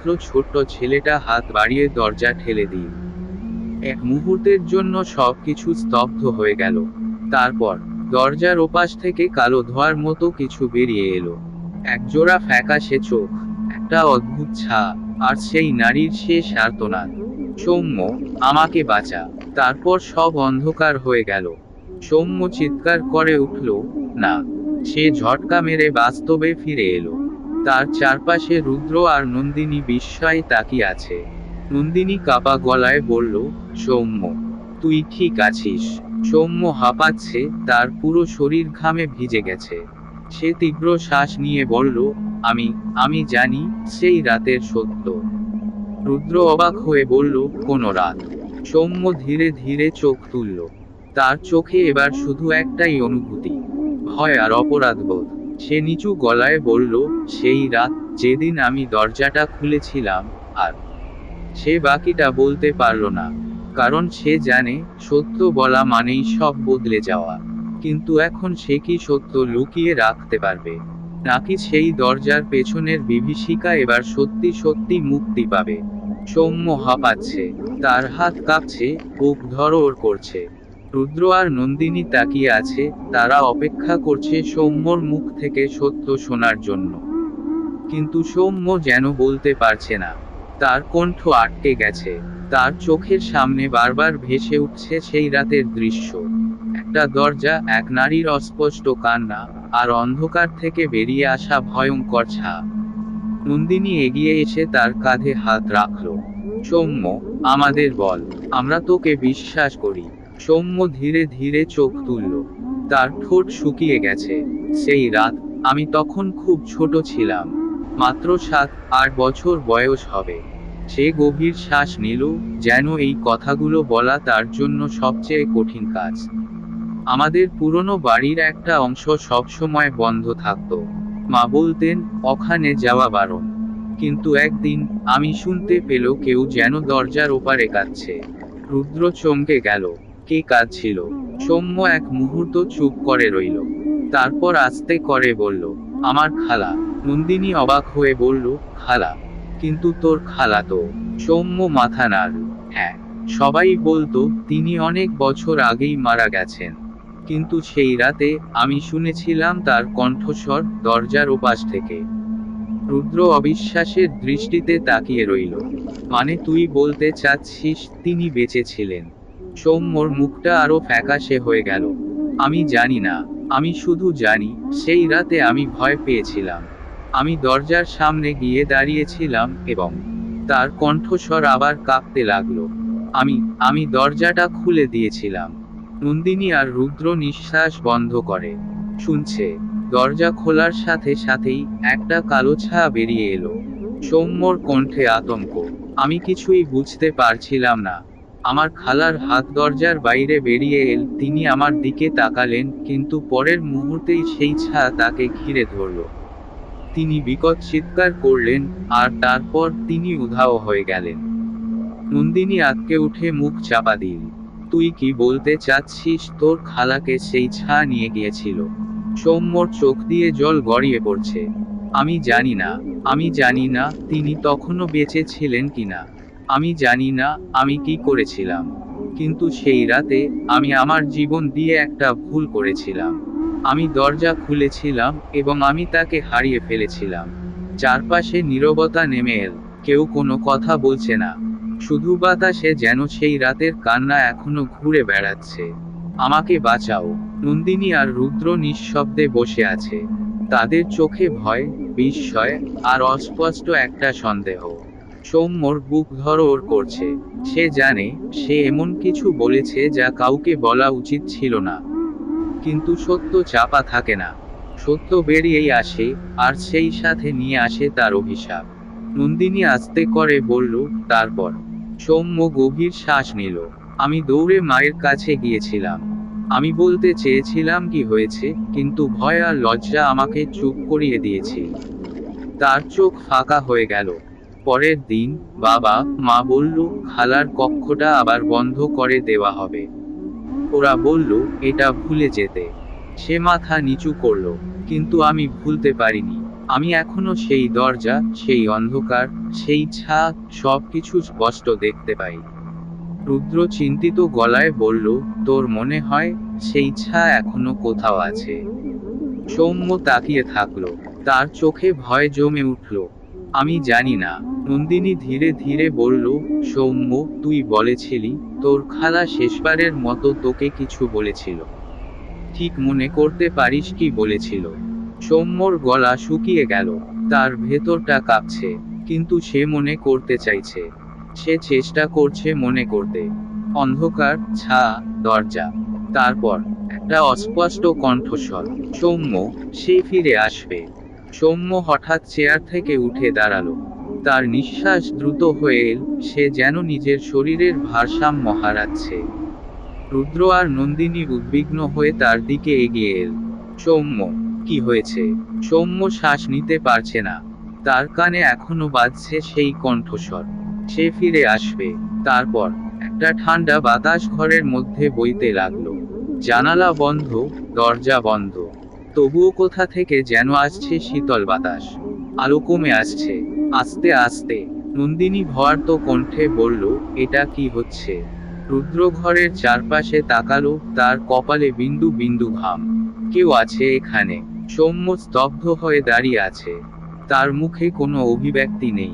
মাত্র ছোট্ট ছেলেটা হাত বাড়িয়ে দরজা ঠেলে দিল এক মুহূর্তের জন্য সবকিছু স্তব্ধ হয়ে গেল। তারপর দরজার ওপাশ থেকে কালো ধোয়ার মতো কিছু বেরিয়ে এলো। একজোড়া ফ্যাকাশে চোখ, একটা অদ্ভুত ছা, আর সেই নারীর শেষ আর্তনাদ সৌম্য, আমাকে বাঁচা। তারপর সব অন্ধকার হয়ে গেল। সৌম্য চিৎকার করে উঠল, না। সে ঝটকা মেরে বাস্তবে ফিরে এলো। তার চারপাশে রুদ্র আর নন্দিনী বিস্ময়ে তাকিয়ে আছে। নন্দিনী কাপা গলায় বলল, সৌম্য, তুই ঠিক আছিস। সৌম্য হাঁপাচ্ছে, তার পুরো শরীর ঘামে ভিজে গেছে। সে তীব্র শ্বাস নিয়ে বলল, আমি আমি জানি, সেই রাতের সত্য। রুদ্র অবাক হয়ে বলল, কোন রাত। সৌম্য ধীরে ধীরে চোখ তুলল। তার চোখে এবার শুধু একটাই অনুভূতি, ভয় আর অপরাধবোধ। সে নিচু গলায় বলল, সেই রাত যেদিন আমি দরজাটা খুলেছিলাম, আর সে বাকিটা বলতে পারল না, কারণ সে জানে সত্য বলা মানেই সব বদলে যাওয়া। কিন্তু এখন সে কি সত্য লুকিয়ে রাখতে পারবে? নাকি সেই দরজার পেছনের বিভীষিকা এবার সত্যি সত্যি মুক্তি পাবে? সৌম্য হাঁপাচ্ছে, তার হাত কাঁপছে, বুক ধরোর করছে। রুদ্র আর নন্দিনী তাকিয়ে আছে, তারা অপেক্ষা করছে সৌম্যর মুখ থেকে সত্য শোনার জন্য। কিন্তু সৌম্য যেন বলতে পারছে না। তার কণ্ঠ আটকে গেছে। তার চোখের সামনে বারবার ভেসে উঠছে সেই রাতের দৃশ্য। একটা দরজা, এক নারীর অস্পষ্ট কান্না, আর অন্ধকার থেকে বেরিয়ে আসা ভয়ঙ্কর ছা নন্দিনী এগিয়ে এসে তার কাঁধে হাত রাখল। সৌম্য, আমাদের বল, আমরা তোকে বিশ্বাস করি। সৌম্য ধীরে ধীরে চোখ তুলল। তার ঠোঁট শুকিয়ে গেছে। সেই রাত আমি তখন খুব ছোট ছিলাম। মাত্র সাত আট বছর বয়স হবে। সে গভীর শ্বাস নিল, যেন এই কথাগুলো বলা তার জন্য সবচেয়ে কঠিন কাজ। আমাদের পুরনো বাড়ির একটা অংশ সবসময় বন্ধ থাকতো। মা বলতেন, ওখানে যাওয়া বারণ। কিন্তু একদিন আমি শুনতে পেল কেউ যেন দরজার ওপারে কাঁদছে। রুদ্র চমকে গেল। কে ছিল। সৌম্য এক মুহূর্ত চুপ করে রইল। তারপর আস্তে করে বলল, আমার খালা। নন্দিনী অবাক হয়ে বলল, খালা, কিন্তু তোর খালা তো? সৌম্য মাথা নাড়ল হ্যাঁ সবাই বলতো তিনি অনেক বছর আগেই মারা গেছেন। কিন্তু সেই রাতে আমি শুনেছিলাম তার কণ্ঠস্বর দরজার ওপাশ থেকে। রুদ্র অবিশ্বাসের দৃষ্টিতে তাকিয়ে রইল মানে তুই বলতে চাচ্ছিস তিনি বেঁচে ছিলেন? সৌম্যর মুখটা আরও ফ্যাকাশে হয়ে গেল। আমি জানি না আমি শুধু জানি সেই রাতে আমি ভয় পেয়েছিলাম। আমি দরজার সামনে গিয়ে দাঁড়িয়েছিলাম এবং তার কণ্ঠস্বর আবার কাঁপতে লাগল। আমি আমি দরজাটা খুলে দিয়েছিলাম। নন্দিনী আর রুদ্র নিঃশ্বাস বন্ধ করে। শুনছে দরজা খোলার সাথে সাথেই একটা কালো ছায়া বেরিয়ে এলো। সৌম্যর কণ্ঠে আতঙ্ক। আমি কিছুই বুঝতে পারছিলাম না। আমার খালার হাত দরজার বাইরে বেরিয়ে এল। তিনি আমার দিকে তাকালেন, কিন্তু পরের মুহূর্তেই সেই ছায়া তাকে ঘিরে ধরল। তিনি বিকট চিৎকার করলেন, আর তারপর তিনি উধাও হয়ে গেলেন। নন্দিনী আতকে উঠে মুখ চাপা দিল। তুই কি বলতে চাচ্ছিস? তোর খালাকে সেই ছা নিয়ে গিয়েছিল। সৌম্যর চোখ দিয়ে জল গড়িয়ে পড়ছে। আমি জানি না, আমি জানি না তিনি তখনও বেঁচে ছিলেন কিনা। আমি জানি না আমি কি করেছিলাম। কিন্তু সেই রাতে আমি আমার জীবন দিয়ে একটা ভুল করেছিলাম। আমি দরজা খুলেছিলাম এবং আমি তাকে হারিয়ে ফেলেছিলাম। চারপাশে নীরবতা নেমে এল। কেউ কোনো কথা বলছে না। শুধু বাতাসে যেন সেই রাতের কান্না এখনও ঘুরে বেড়াচ্ছে। আমাকে বাঁচাও। নন্দিনী আর রুদ্র নিঃশব্দে বসে আছে। তাদের চোখে ভয়, বিস্ময় আর অস্পষ্ট একটা সন্দেহ। সৌম্যর বুক ধরোর করছে। সে জানে, সে এমন কিছু বলেছে যা কাউকে বলা উচিত ছিল না। কিন্তু সত্য চাপা থাকে না। সত্য বেরিয়েই আসে, আর সেই সাথে নিয়ে আসে তার অভিশাপ। নন্দিনী আস্তে করে বলল, তারপর? সৌম্য গভীর শ্বাস নিল। আমি দৌড়ে মায়ের কাছে গিয়েছিলাম। আমি বলতে চেয়েছিলাম কি হয়েছে, কিন্তু ভয় আর লজ্জা আমাকে চুপ করিয়ে দিয়েছে। তার চোখ ফাঁকা হয়ে গেল। পরের দিন বাবা মা বলল, খালার কক্ষটা আবার বন্ধ করে দেওয়া হবে। ওরা বলল, এটা ভুলে যেতে। সে মাথা নিচু করল, কিন্তু আমি ভুলতে পারিনি। আমি এখনও সেই দরজা, সেই অন্ধকার, সেই ছাদ, সবকিছু স্পষ্ট দেখতে পাই। রুদ্র চিন্তিত গলায় বলল, তোর মনে হয় সেই ছা এখনও কোথাও আছে? সৌম্য তাকিয়ে থাকল, তার চোখে ভয় জমে উঠল। আমি জানি না। নন্দিনী ধীরে ধীরে বলল, সৌম্য, তুই বলেছিলি, তোর খালা শেষবারের মতো তোকে কিছু বলেছিল। ঠিক মনে করতে পারিস কি বলেছিল। সৌম্যর গলা শুকিয়ে গেল, তার ভেতরটা কাঁপছে, কিন্তু সে মনে করতে চাইছে। সে চেষ্টা করছে মনে করতে। অন্ধকার, ছা, দরজা। তারপর একটা অস্পষ্ট কণ্ঠস্বর, সৌম্য, সে ফিরে আসবে। সৌম্য হঠাৎ চেয়ার থেকে উঠে দাঁড়াল। তার নিঃশ্বাস দ্রুত হয়ে সে যেন নিজের শরীরের ভারসাম্য হারাচ্ছে। রুদ্র আর নন্দিনী উদ্বিগ্ন হয়ে তার দিকে এগিয়ে এল। সৌম্য, কি হয়েছে? সৌম্য শ্বাস নিতে পারছে না। তার কানে এখনও বাজছে সেই কণ্ঠস্বর। সে ফিরে আসবে। তারপর একটা ঠান্ডা বাতাস ঘরের মধ্যে বইতে লাগল। জানালা বন্ধ, দরজা বন্ধ। তবুও কোথা থেকে যেন আসছে শীতল বাতাস? আলো কমে আসছে, আস্তে আস্তে। নন্দিনী ভয়ার্ত কণ্ঠে বলল, এটা কি হচ্ছে? রুদ্র ঘরের চারপাশে তাকালো তার কপালে বিন্দু বিন্দু ঘাম। কেউ আছে এখানে? সৌম্য স্তব্ধ হয়ে দাঁড়িয়ে আছে। তার মুখে কোনো অভিব্যক্তি নেই।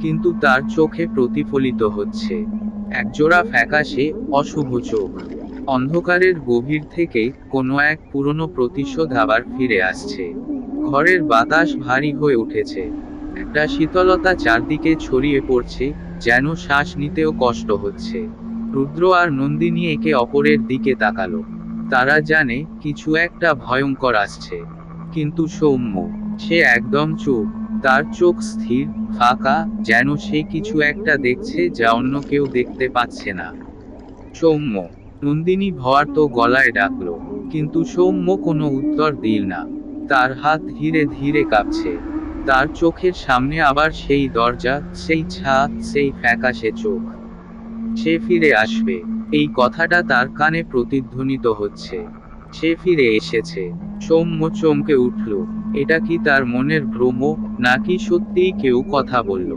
কিন্তু তার চোখে প্রতিফলিত হচ্ছে। একজোড়া ফ্যাকাশে অশুভ চোখ। অন্ধকারের গভীর থেকে কোনো এক পুরনো প্রতিশোধ আবার ফিরে আসছে। ঘরের বাতাস ভারী হয়ে উঠেছে। একটা শীতলতা চারদিকে ছড়িয়ে পড়ছে, যেন শ্বাস নিতেও কষ্ট হচ্ছে। রুদ্র আর নন্দিনী একে অপরের দিকে তাকালো। তারা জানে কিছু একটা ভয়ঙ্কর আসছে। কিন্তু সৌম্য, সে একদম চুপ। তার চোখ স্থির, ফাঁকা, যেন সে কিছু একটা দেখছে যা অন্য কেউ দেখতে পাচ্ছে না। সৌম্য নন্দিনী ভয়ার্ত গলায় ডাকলো, কিন্তু সৌম্য কোনো উত্তর দিল না। তার হাত ধীরে ধীরে কাঁপছে। তার চোখের সামনে আবার সেই দরজা, সেই ছাদ, সেই ফ্যাকাশে চোখ। সে ফিরে আসবে। এই কথাটা তার কানে প্রতিধ্বনিত হচ্ছে। সে ফিরে এসেছে। সৌম্য চমকে উঠল। এটা কি তার মনের ভ্রম, নাকি সত্যিই কেউ কথা বলল?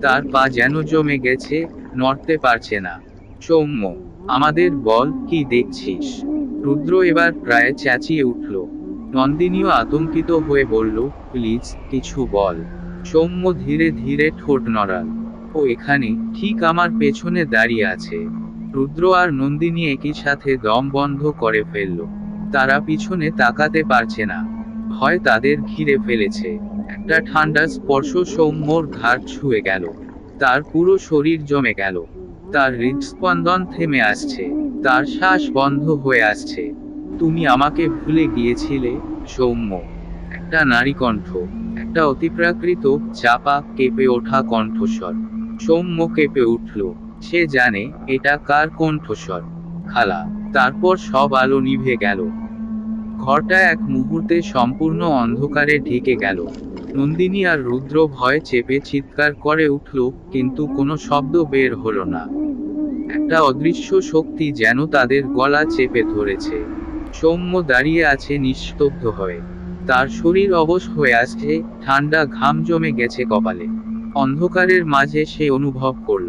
তার পা যেন জমে গেছে, নড়তে পারছে না। সৌম্য আমাদের বল কি দেখছিস? রুদ্র এবার প্রায় চেঁচিয়ে উঠল। নন্দিনীও আতঙ্কিত হয়ে বলল, প্লিজ, কিছু বল। সৌম্য ধীরে ধীরে ঠোঁট নড়াল। ও এখানে, ঠিক আমার পেছনে দাঁড়িয়ে আছে। রুদ্র আর নন্দিনী একই সাথে দম বন্ধ করে ফেলল। তারা পিছনে তাকাতে পারছে না। ভয় তাদের ঘিরে ফেলেছে। একটা ঠান্ডা স্পর্শ সৌম্যর ঘাট ছুঁয়ে গেল। তার পুরো শরীর জমে গেল। তার হৃদস্পন্দন থেমে আসছে, তার শ্বাস বন্ধ হয়ে আসছে। তুমি আমাকে ভুলে গিয়েছিলে, সৌম্য। একটা নারী কণ্ঠ, একটা অতিপ্রাকৃত, চাপা, কেঁপে ওঠা কণ্ঠস্বর। সৌম্য কেঁপে উঠল, সে জানে এটা কার কণ্ঠস্বর। খালা, তারপর সব আলো নিভে গেল। ঘরটা এক মুহূর্তে সম্পূর্ণ অন্ধকারে ঢেকে গেল। নন্দিনী আর রুদ্র ভয় চেপে চিৎকার করে উঠল, কিন্তু কোনো শব্দ বের হলো না। একটা অদৃশ্য শক্তি যেন তাদের গলা চেপে ধরেছে। সৌম্য দাঁড়িয়ে আছে নিস্তব্ধ হয়ে। তার শরীর অবশ হয়ে আসছে ঠান্ডা ঘাম জমে গেছে কপালে। অন্ধকারের মাঝে সে অনুভব করল,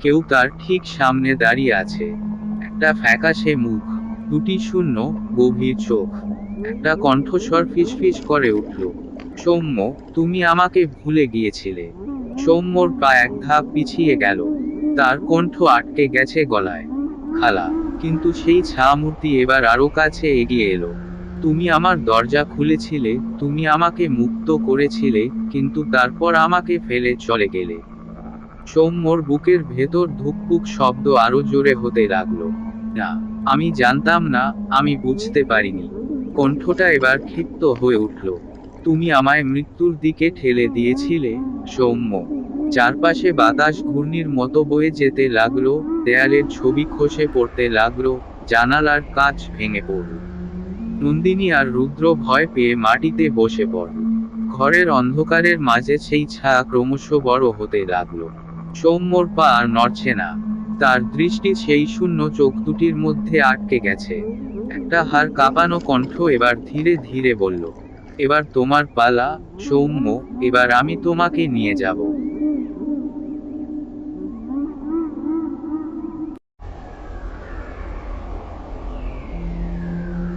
কেউ তার ঠিক সামনে দাঁড়িয়ে আছে। একটা ফ্যাকাশে মুখ, দুটি শূন্য, গভীর চোখ। একটা কণ্ঠস্বর ফিসফিস করে উঠল। সৌম্য, তুমি আমাকে ভুলে গিয়েছিলে। সৌম্যর পা এক ধাপ পিছিয়ে গেল। তার কণ্ঠ আটকে গেছে গলায়। খালা, কিন্তু সেই ছা মূর্তি এবার আরও কাছে এগিয়ে এলো। তুমি আমার দরজা খুলেছিলে, তুমি আমাকে মুক্ত করেছিলে, কিন্তু তারপর আমাকে ফেলে চলে গেলে। সৌম্যর বুকের ভেতর ধুকপুক শব্দ আরও জোরে হতে লাগল। না, আমি জানতাম না, আমি বুঝতে পারিনি। কণ্ঠটা এবার ক্ষিপ্ত হয়ে উঠল। তুমি আমায় মৃত্যুর দিকে ঠেলে দিয়েছিলে, সৌম্য। চারপাশে বাতাস ঘূর্ণির মতো বয়ে যেতে লাগল, দেয়ালের ছবি খসে পড়তে লাগল, জানালার কাচ ভেঙে পড়ল। নন্দিনী আর রুদ্র ভয় পেয়ে মাটিতে বসে পড়ল। ঘরের অন্ধকারের মাঝে সেই ছায়া ক্রমশ বড় হতে লাগল। সৌম্যর পা আর নড়ছে না। তার দৃষ্টি সেই শূন্য চোখ দুটির মধ্যে আটকে গেছে। একটা হার কাঁপানো কণ্ঠ এবার ধীরে ধীরে বলল এবার তোমার পালা সৌম্য এবার আমি তোমাকে নিয়ে যাব।